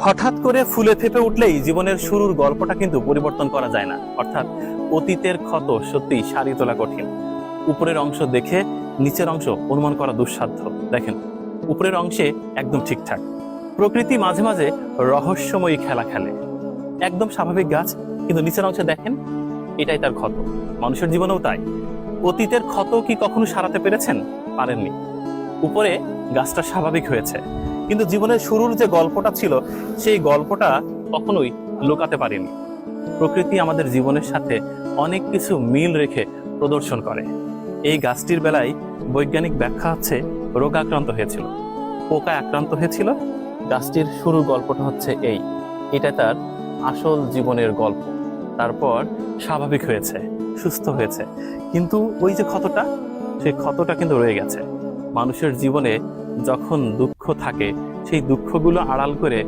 হঠাৎ করে ফুলে ফেপে উঠলেই জীবনের শুরুর গল্পটা কিন্তু পরিবর্তন করা যায় না। অর্থাৎ অতীতের ক্ষত সত্যি সারি তোলা কঠিন। উপরের অংশ দেখে নিচের অংশ অনুমান করা দুঃসাধ্য। দেখেন, উপরের অংশে একদম ঠিকঠাক। প্রকৃতি মাঝে মাঝে রহস্যময়ী খেলা খেলে। একদম স্বাভাবিক গাছ, কিন্তু নিচের অংশে দেখেন, এটাই তার ক্ষত। মানুষের জীবনেও তাই। অতীতের ক্ষত কি কখনো সারাতে পেরেছেন? পারেননি। উপরে গাছটা স্বাভাবিক হয়েছে। কিন্তু জীবনের শুরুর যে গল্পটা ছিল, সেই গল্পটা কখনোই লুকাতে পারেনি। প্রকৃতি আমাদের জীবনের সাথে অনেক কিছু মিল রেখে প্রদর্শন করে। এই গাছটির বেলায় বৈজ্ঞানিক ব্যাখ্যা হচ্ছে রোগ আক্রান্ত হয়েছিল। পোকা আক্রান্ত হয়েছিল। গাছটির শুরুর গল্পটা হচ্ছে এই। এটা তার আসল জীবনের গল্প। তারপর স্বাভাবিক হয়েছে, সুস্থ হয়েছে। কিন্তু ওই যে ক্ষতটা, সেই ক্ষতটা কিন্তু রয়ে গেছে। মানুষের জীবনে যখন দুঃখ থাকে সেই দুঃখগুলো আড়াল করে